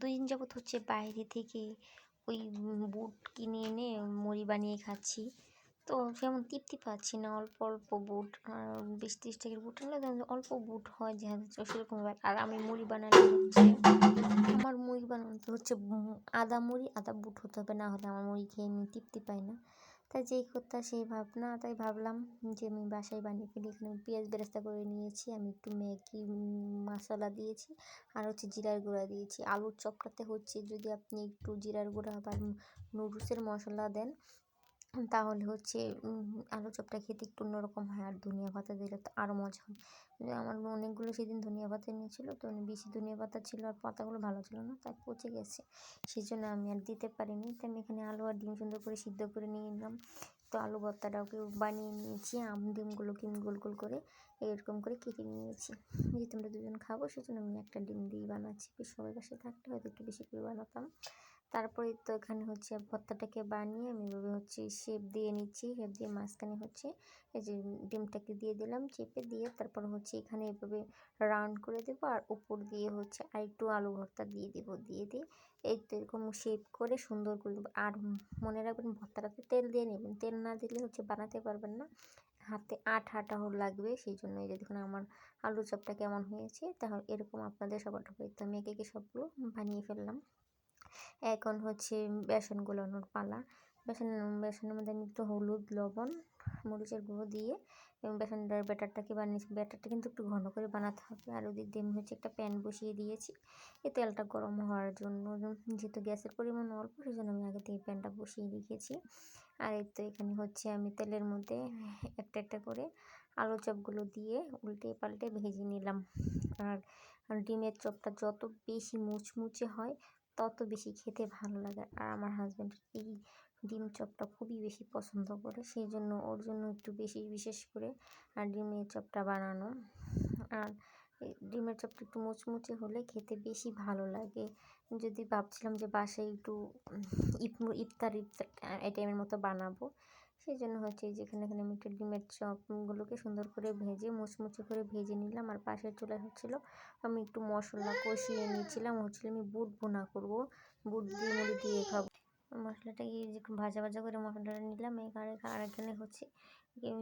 দুই দিন যাবত হচ্ছে বাইরে থেকে ওই বুট কিনে এনে মুড়ি বানিয়ে খাচ্ছি। তো সেমন তৃপ্তি পাচ্ছি না, অল্প অল্প বুট বিশ ত্রিশ টাকার বুট আনলে অল্প বুট হয় যে সেরকম আর আমি মুড়ি বানালে হচ্ছে, আমার মুড়ি বানাতে হচ্ছে আদা মুড়ি, আদা বুট হতে হবে, না হলে আমার মুড়ি খেয়ে আমি তৃপ্তি পাই না। তাই যেই কথা সেই ভাবনা তাই ভাবলাম যে আমি বাসায় বানিয়ে ফেলি। এখানে পেঁয়াজ বেরেস্তা করে নিয়েছি, আমি একটু ম্যাগি মশলা দিয়েছি আর হচ্ছে জিরার গুঁড়া দিয়েছি। আলুর চপটাতে হচ্ছে যদি আপনি একটু জিরার গুঁড়া বা নুডলসের মশলা দেন তাহলে হচ্ছে আলু চপটা খেতে একটু অন্যরকম হয় আর ধনিয়া পাতা দিলে তো আরও মজা হয়। আমার অনেকগুলো সেদিন ধনিয়া পাতা নিয়েছিলো তো বেশি ধনিয়া পাতা ছিল আর পাতাগুলো ভালো ছিল না, তাই পচে গেছে। সেই জন্য আমি আর দিতে পারিনি, তো আমি এখানে আলু আর ডিম সুন্দর করে সিদ্ধ করে নিয়ে নিলাম। তো আলু ভর্তাটাকে বানিয়ে নিয়েছি, আম ডিমগুলোকে গোল গোল করে এরকম করে কেটে নিয়েছি। যেহেতু আমরা দুজন খাব, সেজন্য আমি একটা ডিম দিয়ে বানাচ্ছি। সবাই বাসায় থাকলে হয়তো একটু বেশি করে বানাতাম। তারপরে তো এখানে হচ্ছে ভর্তাটাকে বানিয়ে আমি এভাবে হচ্ছে শেপ দিয়ে নিচ্ছি শেপ দিয়ে মাঝখানে হচ্ছে এই যে ডিমটাকে দিয়ে দিলাম, চেপে দিয়ে তারপর হচ্ছে এখানে এভাবে রাউন্ড করে দেবো আর উপর দিয়ে হচ্ছে আর একটু আলু ভর্তা দিয়ে দেবো, দিয়ে দিয়ে এই তো এরকম শেপ করে সুন্দর করে দেবো। আর মনে রাখবেন ভর্তাটাতে তেল দিয়ে নেবেন, তেল না দিলে হচ্ছে বানাতে পারবেন না। হাতে আঠা আঠা লাগবে, সেই জন্য এই যে দেখুন আমার আলু চপটা কেমন হয়েছে, তাহলে এরকম আপনাদের সবার তো আমি একে একে সবগুলো বানিয়ে ফেললাম। এখন হচ্ছে বেসন গোলানোর পালা। বেসন, বেসনের মধ্যে আমি একটু হলুদ, লবণ, মরিচের গুঁড়ো দিয়ে এবং বেসনটার ব্যাটারটাকে বানিয়েছি। ব্যাটারটা কিন্তু একটু ঘন করে বানাতে হবে। আর ওদিক দিয়ে আমি হচ্ছে একটা প্যান বসিয়ে দিয়েছি। এই তেলটা গরম হওয়ার জন্য। যেহেতু গ্যাসের পরিমাণ অল্প সেই জন্য আমি আগে থেকে প্যানটা বসিয়ে রেখেছি। আর এই তো এখানে হচ্ছে আমি তেলের মধ্যে একটা একটা করে আলু চপগুলো দিয়ে উল্টে পাল্টে ভেজে নিলাম। আর ডিমের চপটা যত বেশি মুচমুচে হয় তত বেশি খেতে ভালো লাগে। আর আমার হাজব্যান্ড এই ডিম চপটা খুবই বেশি পছন্দ করে সেই জন্য ওর জন্য একটু বেশি বিশেষ করে, আর ডিমের চপটা বানানো। আর ডিমের চপটা একটু মুচমুচে হলে খেতে বেশি ভালো লাগে। যদি ভাবছিলাম যে বাসায় একটু ইফতার ইফতার টাইমের মতো বানাবো সেই জন্য হচ্ছে যেখানে এখানে আমি একটু ডিমের চপগুলোকে সুন্দর করে ভেজে, মুচমুচে করে ভেজে নিলাম। আর পাশের চুলায় হচ্ছিল, আমি একটু মশলা কষিয়ে নিয়েছিলাম, হচ্ছিল আমি বুট বোনা করব, বুট দিয়ে মুড়ি দিয়ে খাব। মশলাটাকে ভাজা ভাজা করে মশলাটা নিলাম আর এখানে হচ্ছে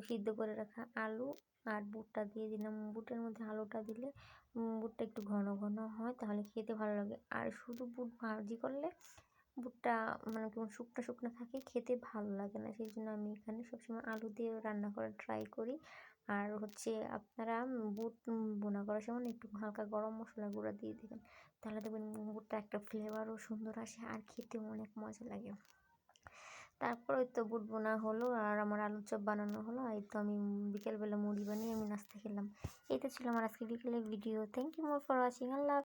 সিদ্ধ করে রাখা আলু আর বুটটা দিয়ে দিলাম। বুটের মধ্যে আলুটা দিলে বুটটা একটু ঘন ঘন হয়, তাহলে খেতে ভালো লাগে। আর শুধু বুট ভাজি করলে বুটটা মানে কেমন শুকনো শুকনো থাকে, খেতে ভালো লাগে না। সেই জন্য আমি এখানে সবসময় আলু দিয়ে রান্না করার ট্রাই করি। আর হচ্ছে আপনারা বুট বোনা করার সময় একটু হালকা গরম মশলা গুঁড়া দিয়ে দেবেন। তাহলে দেখবেন বুটটা একটা ফ্লেভারও সুন্দর আসে আর খেতে অনেক মজা লাগে। তারপর ওই তো বুট বোনা হলো আর আমার আলুর চপ বানানো হলো। এই তো আমি বিকেলবেলা মুড়ি বানিয়ে আমি নাস্তা খেলাম। এই তো ছিল আমার আজকে বিকেলের video. Thank you more for watching Allah